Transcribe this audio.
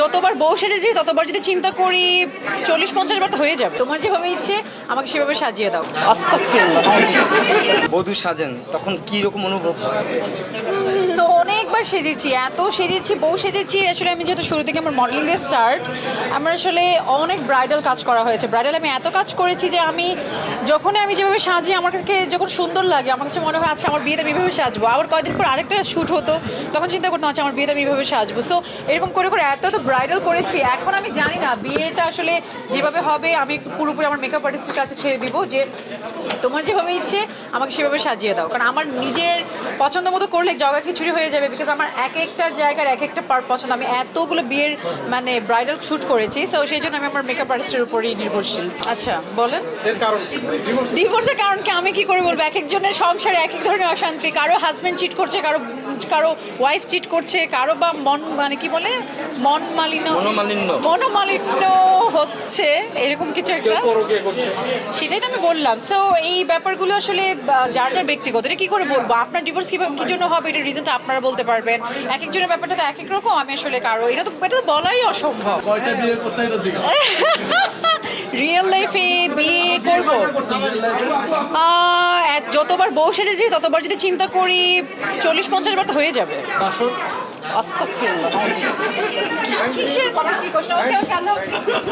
যতবার বউ সেজেছি ততবার যদি চিন্তা করি চল্লিশ পঞ্চাশ বার তো হয়ে যাবে। তোমার যেভাবে ইচ্ছে আমাকে সেভাবে সাজিয়ে দাও। বধু বধূ সাজেন তখন কি রকম অনুভব হয়? সেজেছি, এত সেজেছি, বউ সেজেছি। আসলে আমি যেহেতু শুরু থেকে আমার মডেলিং দিয়ে স্টার্ট আমার আসলে অনেক ব্রাইডাল কাজ করা হয়েছে। ব্রাইডাল আমি এত কাজ করেছি যে আমি যখনই আমি যেভাবে সাজি, আমার কাছে যখন সুন্দর লাগে, আমার কাছে মনে হয় আচ্ছা আমার বিয়েতে এভাবে সাজবো। আবার কয়েকদিন পর আরেকটা শ্যুট হতো, তখন চিন্তা করতাম আচ্ছা আমার বিয়েতে আমি সাজবো। সো এরকম করে করে এত তো ব্রাইডাল করেছি। এখন আমি জানি না, বিয়েটা আসলে যেভাবে হবে, আমি একটু পুরোপুরি আমার মেকআপ আর্টিস্টের কাছে ছেড়ে দিব যে, তোমার যেভাবে ইচ্ছে, আমাকে সেভাবে সাজিয়ে দাও। কারণ আমার নিজের পছন্দ মতো করলে জগা খিচুড়ি হয়ে যাবে বিকজ আমার এক একটার জায়গার এক একটা পার্ট পছন্দ। আমি এতগুলো বিয়ের মানে ব্রাইডাল শ্যুট করেছি সো সেই জন্য আমি আমার মেকআপ আর্টিস্টের উপরেই নির্ভরশীল। আচ্ছা বলেন? এর কারণ কি? ডিভোর্সের কারণ কি? আমি কি করে বলব? এক একজনের সংসারে এক এক ধরনের অশান্তি। কারও হাজবেন্ড চিট করছে কারও কারও ওয়াইফ চিট করছে কারও বা মন মানে কি বলে? মন মালিন্য। মনোমালিন্য। হচ্ছে এরকম কিছু একটা। সেটাই তো আমি বললাম। সো এই ব্যাপারগুলো আসলে যার যার ব্যক্তিগত এটা কি করে বলব? আপনার ডিভোর্স কীভাবে কি জন্য হবে? এটা রিজনটা আপনারা বলতে পারবেন এক একজনের ব্যাপারটা তো এক এক রকম আমি আসলে কারও এটা তো এটা তো বলাই অসম্ভব। কয়টা বিয়ে করছে এটা জিজ্ঞাসা রিয়েল লাইফে বিয়ে করব। যতবার বউ সেজেছি ততবার যদি চিন্তা করি চল্লিশ পঞ্চাশ বার তো হয়ে যাবে। বাসর আস্তাক কিসের কথা? কি কোশ্চেন